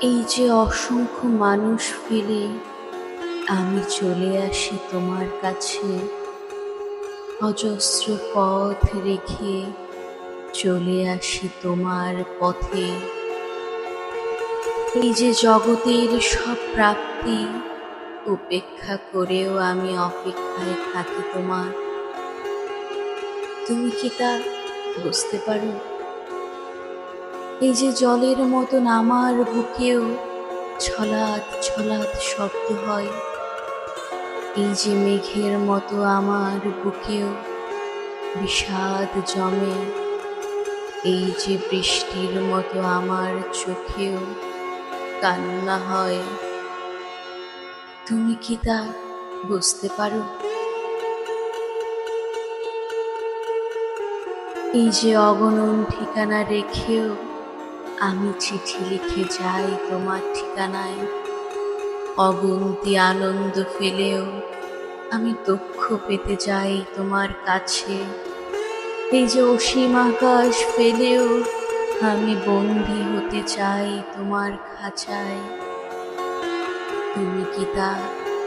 এই যে অসংখ্য মানুষ ফেলে আমি চলে আসি তোমার কাছে। অজস্র পথ রেখে চলে আসি তোমার পথে। এই যে জগতের সব প্রাপ্তি, উপেক্ষা করেও আমি অপেক্ষায় থাকি তোমার। তুমি কি তা বুঝতে পারো? এই যে জলের মতন আমার বুকেও ছলাৎ ছলাৎ শব্দ হয়। এই যে মেঘের মতো আমার বুকেও বিষাদ জমে। এই যে বৃষ্টির মতো আমার চোখেও কান্না হয়। তুমি কি তা বুঝতে পারো? এই যে অগণন ঠিকানা রেখেও আমি চিঠি লিখে যাই তোমার ঠিকানায়। অগুন্তি আনন্দ ফেলেও আমি দুঃখ পেতে যাই তোমার কাছে। এই যে অসীম আকাশ ফেলেও আমি বন্দি হতে চাই তোমার খাঁচায়। তুমি কি তা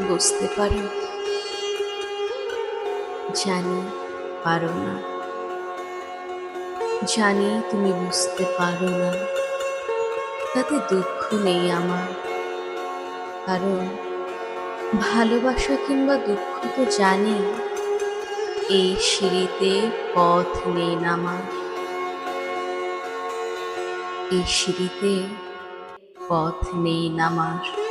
বুঝতে পারো? জানি, পারো না। জানি তুমি বুঝতে পারো না। তাতে দুঃখ নেই আমার। কারণ ভালোবাসা কিংবা দুঃখ তো জানি, এই সিঁড়িতে পথ নেই নামার। এই সিঁড়িতে পথ নেই নামার।